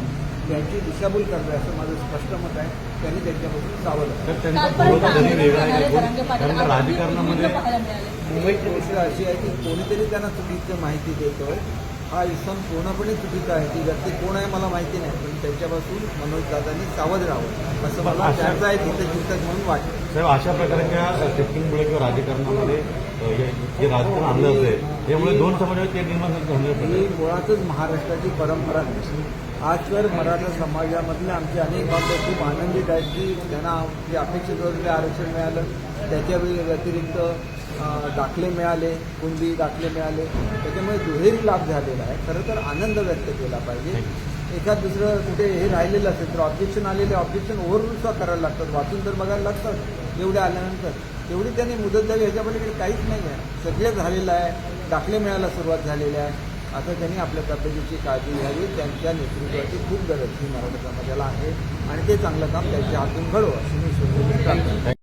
दिशाभूल करतोय असं माझं स्पष्ट मत आहे. त्यांनी त्यांच्यापासून सावध आहे. राजकारणामध्ये मुंबईची गोष्ट अशी आहे की कोणीतरी त्यांना चुकीचं माहिती देतोय. हा इसम पूर्णपणे चुकीचा आहे. ती व्यक्ती कोण आहे मला माहिती नाही. पण त्याच्यापासून मनोज दादांनी सावध राहावं. असं मला त्यांचा एक हितचिंतक म्हणून वाटतं. साहेब अशा प्रकारच्या शिफ्टिंगमुळे किंवा राजकारणामध्ये हे- जे राजकारण आणलं जाते त्यामुळे दोन समाजात ते निर्माण झाले. ही मुळातच महाराष्ट्राची परंपरा आजवर मराठा समाजामधले आमचे अनेक बांधव खूप आनंदित आहेत की त्यांना जे अपेक्षित होतं ते आरक्षण मिळालं त्याच्या व्यतिरिक्त दाखले मिळाले कुणबी दाखले मिळाले त्याच्यामुळे दुहेरी लाभ झालेला आहे. खरं तर आनंद व्यक्त केला पाहिजे. एखाद दुसरं कुठे हे राहिलेलं असेल तर ऑब्जेक्शन आलेले ऑब्जेक्शन ओव्हरसुद्धा सुद्धा करायला लागतात. वाचून तर बघायला लागतात. एवढे आल्यानंतर तेवढी त्यांनी मुदत द्यावी ह्याच्या पलीकडे काहीच नाही आहे सगळे झालेलं आहे. दाखले मिळायला सुरुवात झालेली आहे. आता त्यांनी आपल्या तब्येतीची काळजी घ्यावी त्यांच्या नेतृत्वाची खूप गरज ही मराठा समाजाला आहे आणि ते चांगलं काम त्यांच्या हातून घडवं अशी मी सुरू